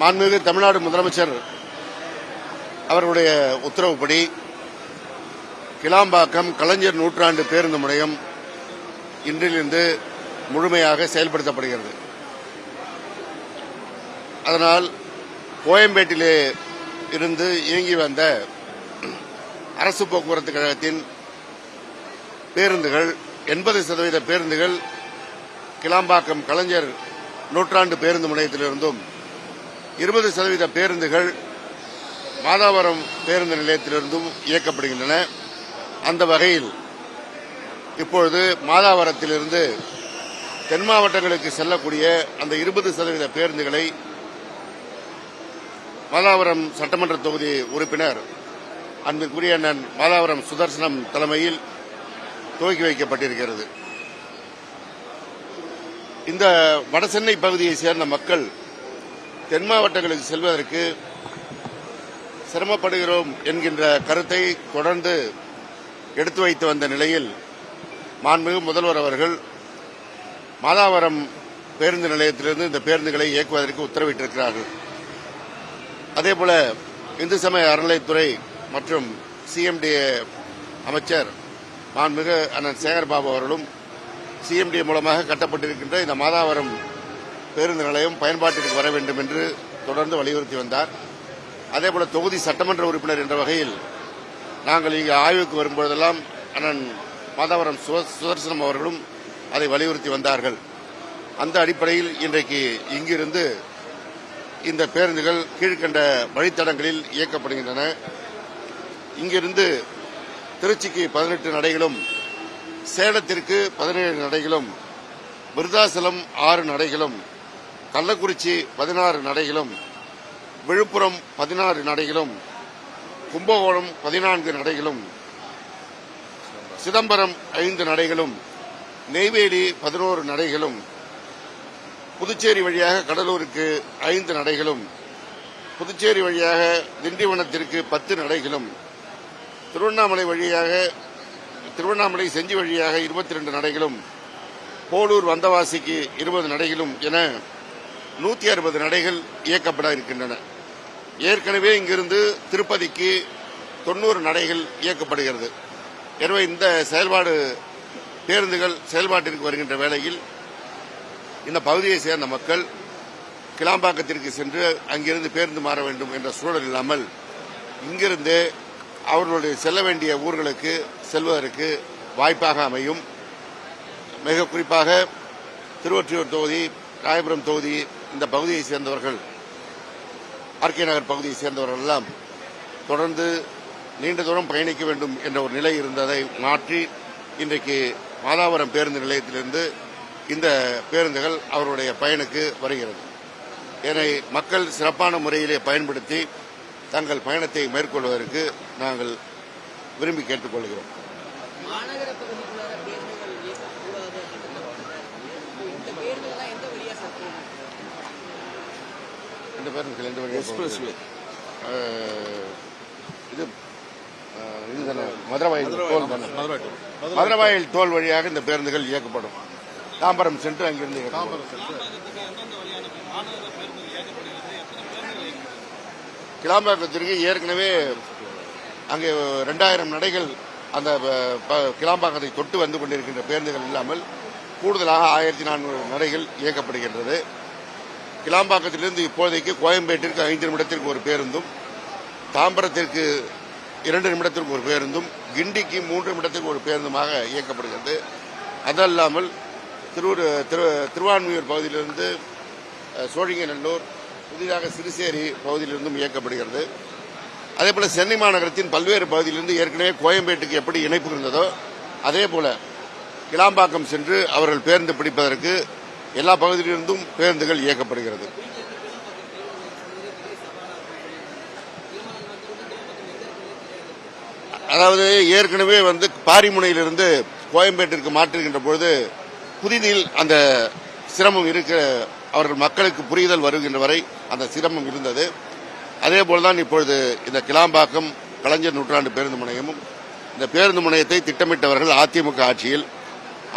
மாண்புமிகு தமிழ்நாடு முதலமைச்சர் அவர்களுடைய உத்தரவுப்படி கிளாம்பாக்கம் கலைஞர் நூற்றாண்டு பேருந்து முனையம் இன்றிலிருந்து முழுமையாக செயல்படுத்தப்படுகிறது. அதனால் கோயம்பேட்டிலே இருந்து இயங்கி வந்த அரசு போக்குவரத்து கழகத்தின் பேருந்துகள் எண்பது சதவீத பேருந்துகள் கிளாம்பாக்கம் கலைஞர் நூற்றாண்டு பேருந்து முனையத்திலிருந்தும் இருபது சதவீத பேருந்துகள் மாதாவரம் பேருந்து நிலையத்திலிருந்தும் இயக்கப்படுகின்றன. அந்த வகையில் இப்பொழுது மாதாவரத்திலிருந்து தென் மாவட்டங்களுக்கு செல்லக்கூடிய அந்த இருபது சதவீத பேருந்துகளை மாதாவரம் சட்டமன்ற தொகுதி உறுப்பினர் அன்புக்குரிய அண்ணன் மாதாவரம் சுதர்சனம் தலைமையில் துவக்கி வைக்கப்பட்டிருக்கிறது. இந்த வடசென்னை பகுதியை சேர்ந்த மக்கள் தென் மாவட்டங்களுக்கு செல்வதற்கு சிரமப்படுகிறோம் என்கின்ற கருத்தை தொடர்ந்து எடுத்து வைத்து வந்த நிலையில் மாண்புமிகு முதல்வர் அவர்கள் மாதாவரம் பேருந்து நிலையத்திலிருந்து இந்த பேருந்துகளை இயக்குவதற்கு உத்தரவிட்டிருக்கிறார்கள். அதேபோல இந்து சமய அறநிலைத்துறை மற்றும் சிஎம்டிஏ அமைச்சர் மாண்புமிகு அண்ணன் சேகர்பாபு அவர்களும் சிஎம்டி மூலமாக கட்டப்பட்டிருக்கின்ற இந்த மாதாவரம் பேருந்து நிலையம் பயன்பாட்டிற்கு வர வேண்டும் என்று தொடர்ந்து வலியுறுத்தி வந்தார். அதேபோல தொகுதி சட்டமன்ற உறுப்பினர் என்ற வகையில் நாங்கள் இங்கு ஆய்வுக்கு வரும்பொழுதெல்லாம் அண்ணன் மாதாவரம் சுதர்சனம் அவர்களும் அதை வலியுறுத்தி வந்தார்கள். அந்த அடிப்படையில் இன்றைக்கு இங்கிருந்து இந்த பேருந்துகள் கீழ்கண்ட வழித்தடங்களில் இயக்கப்படுகின்றன. இங்கிருந்து திருச்சிக்கு பதினெட்டு நடைகளும் சேலத்திற்கு பதினேழு நடைகளும் விருதாசலம் ஆறு நடைகளும் கள்ளக்குறிச்சி பதினாறு நடைகளும் விழுப்புரம் பதினாறு நடைகளும் கும்பகோணம் பதினான்கு நடைகளும் சிதம்பரம் ஐந்து நடைகளும் நெய்வேலி பதினோரு நடைகளும் புதுச்சேரி வழியாக கடலூருக்கு ஐந்து நடைகளும் புதுச்சேரி வழியாக திண்டிவனத்திற்கு பத்து நடைகளும் திருவண்ணாமலை வழியாக திருவண்ணாமலை செஞ்சி வழியாக இருபத்தி ரெண்டு நடைகளும் போலூர் வந்தவாசிக்கு இருபது நடைகளும் என நூத்தி அறுபது நடைகள் இயக்கப்பட இருக்கின்றன. ஏற்கனவே இங்கிருந்து திருப்பதிக்கு தொண்ணூறு நடைகள் இயக்கப்படுகிறது. எனவே இந்த செயல்பாடு பேருந்துகள் செயல்பாட்டிற்கு வருகின்ற வேளையில் இந்த பகுதியை சேர்ந்த மக்கள் கிளாம்பாக்கத்திற்கு சென்று அங்கிருந்து பேருந்து மாற வேண்டும் என்ற சூழல் இல்லாமல் இங்கிருந்து அவர்களுடைய செல்ல வேண்டிய ஊர்களுக்கு செல்வதற்கு வாய்ப்பாக அமையும். மிக குறிப்பாக திருவொற்றியூர் தொகுதி ராயபுரம் தொகுதி இந்த பகுதியை சேர்ந்தவர்கள் ஆர்கே நகர் பகுதியை சேர்ந்தவர்கள் எல்லாம் தொடர்ந்து நீண்ட தூரம் பயணிக்க வேண்டும் என்ற ஒரு நிலை இருந்ததை மாற்றி இன்றைக்கு மாதாவரம் பேருந்து நிலையத்திலிருந்து இந்த பேருந்துகள் அவருடைய பயனுக்கு வருகிறது. இதனை மக்கள் சிறப்பான முறையிலே பயன்படுத்தி தங்கள் பயணத்தை மேற்கொள்வதற்கு நாங்கள் விரும்பி கேட்டுக்கொள்கிறோம். இந்த பேருந்துகள் எந்த வழியாக எக்ஸ்பிரஸ் அஹ், இது அஹ், இதுதானே மதுரவாயில் டோல் தானே? மதுரவாயில் டோல் வழியாக இந்த பேருந்துகள் இயக்கப்படும். தாம்பரம் சென்று அங்கிருந்து கிளாம்பாக்கத்திற்கு ஏற்கனவே அங்கே ரெண்டாயிரம் நடைகள் அந்த கிளாம்பாக்கத்தை தொட்டு வந்து கொண்டிருக்கின்ற பேருந்துகள் இல்லாமல் கூடுதலாக ஆயிரத்தி நானூறு நடைகள் இயக்கப்படுகின்றது. கிளாம்பாக்கத்திலிருந்து இப்போதைக்கு கோயம்பேட்டிற்கு ஐந்து நிமிடத்திற்கு ஒரு பேருந்தும் தாம்பரத்திற்கு இரண்டு நிமிடத்திற்கு ஒரு பேருந்தும் கிண்டிக்கு மூன்று நிமிடத்திற்கு ஒரு பேருந்துமாக இயக்கப்படுகிறது. அதல்லாமல் திருவூர் திரு திருவான்மியூர் பகுதியிலிருந்து சோழிங்கநல்லூர் புதிதாக சிறுசேரி பகுதியிலிருந்தும் இயக்கப்படுகிறது. அதேபோல் சென்னை மாநகரத்தின் பல்வேறு பகுதியிலிருந்து ஏற்கனவே கோயம்பேட்டுக்கு எப்படி இணைப்பு இருந்ததோ அதே போல கிளாம்பாக்கம் சென்று அவர்கள் பேருந்து பிடிப்பதற்கு எல்லா பகுதியிலிருந்தும் பேருந்துகள் இயக்கப்படுகிறது. அதாவது ஏற்கனவே வந்து பாரிமுனையிலிருந்து கோயம்பேட்டிற்கு மாற்றுகின்ற பொழுது புதிதில் அந்த சிரமம் இருக்க அவர்கள் மக்களுக்கு புரிதல் வருகின்ற வரை அந்த சிரமம் இருந்தது. அதே போலதான் இப்பொழுது இந்த கிளாம்பாக்கம் கலைஞர் நூற்றாண்டு பேருந்து முனையமும் இந்த பேருந்து முனையத்தை திட்டமிட்டவர்கள் அதிமுக ஆட்சியில்.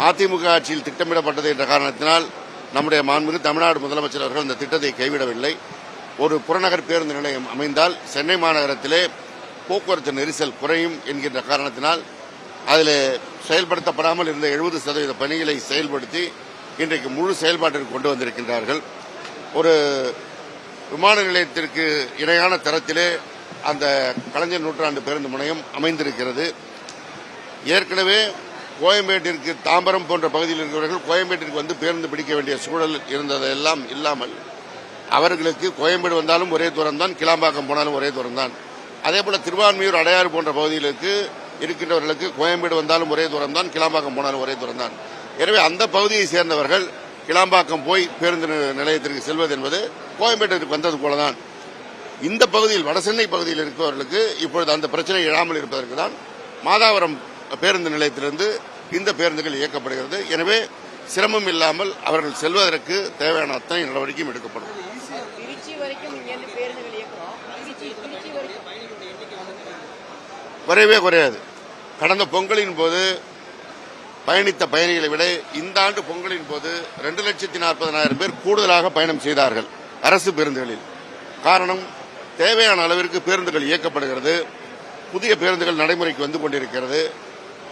அதிமுக ஆட்சியில் திட்டமிடப்பட்டது என்ற காரணத்தினால் நம்முடைய மாண்புமிகு தமிழ்நாடு முதலமைச்சர் அவர்கள் இந்த திட்டத்தை கைவிடவில்லை. ஒரு புறநகர் பேருந்து நிலையம் அமைந்தால் சென்னை மாநகரத்திலே போக்குவரத்து நெரிசல் குறையும் என்கின்ற காரணத்தினால் அதில் செயல்படுத்தப்படாமல் இருந்த எழுபது சதவீத பணிகளை செயல்படுத்தி இன்றைக்கு முழு செயல்பாட்டிற்கு கொண்டு வந்திருக்கின்றார்கள். ஒரு விமான நிலையத்திற்கு இணையான தரத்திலே அந்த கலைஞர் நூற்றாண்டு பேருந்து முனையம் அமைந்திருக்கிறது. ஏற்கனவே கோயம்பேட்டிற்கு தாம்பரம் போன்ற பகுதியில் இருக்கிறவர்கள் கோயம்பேட்டிற்கு வந்து பேருந்து பிடிக்க வேண்டிய சூழல் இருந்ததெல்லாம் இல்லாமல் அவர்களுக்கு கோயம்பேடு வந்தாலும் ஒரே தூரம் தான் கிளாம்பாக்கம் போனாலும் ஒரே தூரம் தான் அதே போல திருவான்மையூர் அடையாறு போன்ற பகுதிகளுக்கு இருக்கின்றவர்களுக்கு கோயம்பேடு வந்தாலும் ஒரே தூரம் தான் கிளாம்பாக்கம் போனாலும் ஒரே தூரம் தான் எனவே அந்த பகுதியை சேர்ந்தவர்கள் கிளாம்பாக்கம் போய் பேருந்து நிலையத்திற்கு செல்வது என்பது கோயம்பேட்டிற்கு வந்தது போலதான். இந்த பகுதியில் வடசென்னை பகுதியில் இருப்பவர்களுக்கு இப்பொழுது அந்த பிரச்சனை எழாமல் இருப்பதற்கு தான் மாதாவரம் பேருந்து நிலையத்திலிருந்து இந்த பேருந்துகள் இயக்கப்படுகிறது. எனவே சிரமம் இல்லாமல் அவர்கள் செல்வதற்கு தேவையான அத்தனை நடவடிக்கையும் எடுக்கப்படும். குறையவே குறையாது. கடந்த பொங்கலின் போது பயணித்த பயணிகளை விட இந்த ஆண்டு பொங்கலின் போது ரெண்டு லட்சத்தி நாற்பதனாயிரம் பேர் கூடுதலாக பயணம் செய்தார்கள் அரசு பேருந்துகளில். காரணம் தேவையான அளவிற்கு பேருந்துகள் இயக்கப்படுகிறது. புதிய பேருந்துகள் நடைமுறைக்கு வந்து கொண்டிருக்கிறது.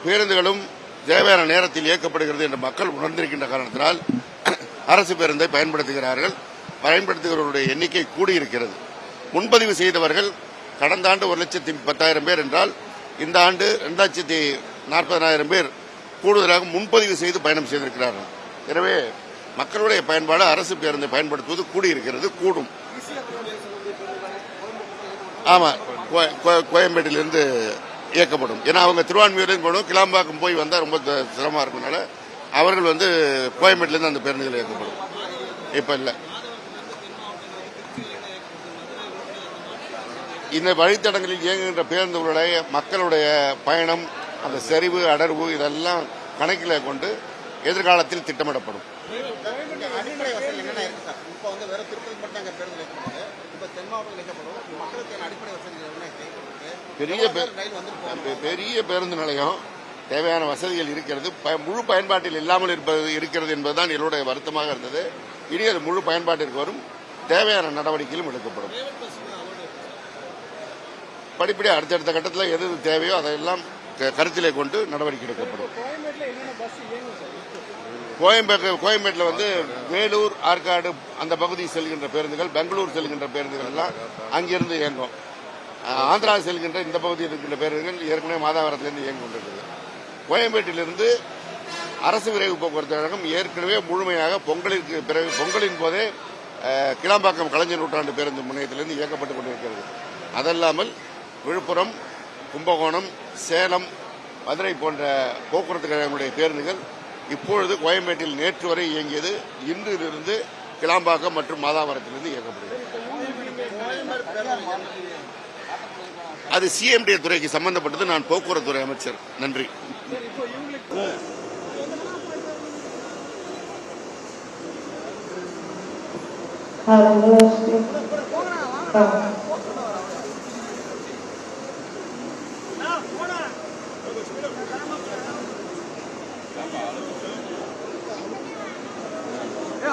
பேருந்துகளும் தேவையான நேரத்தில் இயக்கப்படுகிறது என்று மக்கள் உணர்ந்திருக்கின்ற காரணத்தினால் அரசு பேருந்தை பயன்படுத்துகிறார்கள். பயன்படுத்துகிறவருடைய எண்ணிக்கை கூடியிருக்கிறது. முன்பதிவு செய்தவர்கள் கடந்த ஆண்டு ஒரு லட்சத்தி பத்தாயிரம் பேர் என்றால் இந்த ஆண்டு ரெண்டு லட்சத்தி நாற்பதனாயிரம் பேர் கூடுதலாக முன்பதிவு செய்து பயணம் செய்திருக்கிறார்கள். எனவே மக்களுடைய பயன்பாடு அரசு பேருந்தை பயன்படுத்துவது கூடியிருக்கிறது கூடும். ஆமா கோ- கோ- கோயம்பேட்டிலிருந்து இயக்கப்படும். ஏன்னா அவங்க திருவான்மையூர்லேருந்து போகணும் கிளாம்பாக்கம் போய் வந்தால் ரொம்ப சிரமமாக சிரமமா இருக்கனால அவர்கள் வந்து கோயம்பேட்டிலேருந்து அந்த பேருந்துகள் இயக்கப்படும். இப்ப இல்லை. இந்த வழித்தடங்களில் இயங்குகின்ற பேருந்துகளுடைய மக்களுடைய பயணம் அந்த செறிவு அடர்வு இதெல்லாம் கணக்கில் கொண்டு எதிர்காலத்தில் திட்டமிடப்படும். இப்போ வந்து திருப்பதி மட்டும் அங்கே பேருந்து இப்போ தென் மாவட்டம் மக்களுக்கு அடிப்படை வசதி என்ன பெரிய பெரிய பேருந்து நிலையம். தேவையான வசதிகள் இருக்கிறது. முழு பயன்பாட்டில் இல்லாமல் இருப்பது இருக்கிறது என்பதுதான் என்னுடைய வருத்தமாக இருந்தது. இனி அது முழு பயன்பாட்டிற்கு வரும். தேவையான நடவடிக்கைகளும் எடுக்கப்படும். படிப்படியாக அடுத்தடுத்த கட்டத்தில் எது எது தேவையோ அதையெல்லாம் கருத்திலே கொண்டு நடவடிக்கை எடுக்கப்படும். கோயம்பேடு கோயம்பேட்டில் வந்து வேலூர் ஆற்காடு அந்த பகுதி செல்கின்ற பேருந்துகள் பெங்களூர் செல்கின்ற பேருந்துகள் எல்லாம் அங்கிருந்து இயங்கும். ஆந்திரா செல்கின்ற இந்த பகுதியில் இருக்கின்ற பேருந்துகள் ஏற்கனவே மாதாவரத்திலிருந்து இயங்கி கொண்டிருக்கிறது. கோயம்பேட்டிலிருந்து அரசு விரைவு போக்குவரத்து கழகம் ஏற்கனவே முழுமையாக பொங்கலிற்கு பிறகு பொங்கலின் போதே கிளாம்பாக்கம் கலைஞர் நூற்றாண்டு பேருந்து முனையத்திலிருந்து இயக்கப்பட்டுக் கொண்டிருக்கிறது. அதல்லாமல் விழுப்புரம் கும்பகோணம் சேலம் மதுரை போன்ற போக்குவரத்து கழகங்களுடைய பேருந்துகள் இப்பொழுது கோயம்பேட்டில் நேற்று வரை இயங்கியது. இன்றிலிருந்து கிளாம்பாக்கம் மற்றும் மாதாவரத்திலிருந்து இயக்கப்படுகிறது. அது சிஎம்டி துறைக்கு சம்பந்தப்பட்டது. நான் போக்குவரத்து துறை அமைச்சர். நன்றி.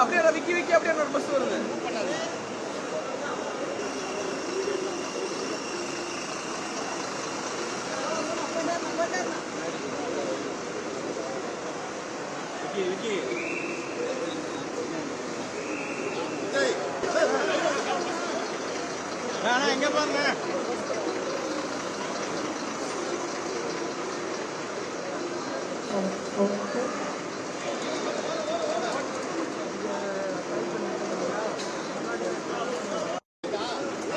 அப்படியே விக்கி விக்கி அப்படியே ஒரு பஸ் வருது. எங்க பாருங்க.